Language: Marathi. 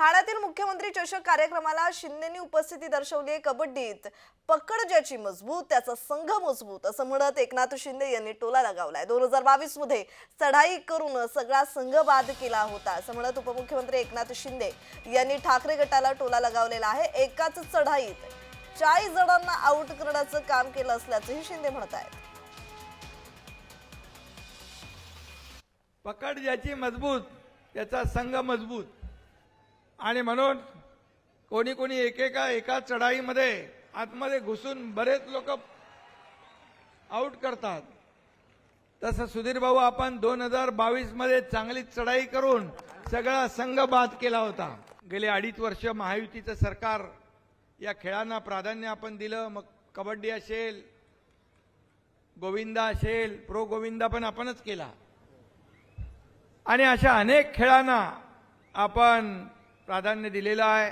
ठाण्यातील मुख्यमंत्री चषक कार्यक्रमाला शिंदेनी उपस्थिती दर्शवली आहे कबड्डीत. पकड ज्याची मजबूत त्याचा संघ मजबूत असं म्हणत एकनाथ शिंदे यांनी टोला लगावलाय. दोन हजार बावीसमध्ये चढाई करून सगळा संघ बाद केला होता असं म्हणत उपमुख्यमंत्री एकनाथ शिंदे यांनी ठाकरे गटाला टोला लगावलेला आहे. एकाच चढाईत चाळीस जणांना आउट करण्याचं काम केलं असल्याचंही शिंदे म्हणत आहेत. पकड ज्याची मजबूत त्याचा संघ मजबूत. आणि म्हणून कोणी कोणी एकेका एका चढाईमध्ये आतमध्ये घुसून बरेच लोक आऊट करतात. तसं सुधीर भाऊ आपण दोन हजार बावीसमध्ये चांगली चढाई करून सगळा संघ बाद केला होता. गेले अडीच वर्ष महायुतीचं सरकार या खेळांना प्राधान्य आपण दिलं. मग कबड्डी असेल गोविंदा असेल प्रो गोविंदा पण आपणच केला. आणि अशा अनेक खेळांना आपण प्राधान्य दिलेलं आहे.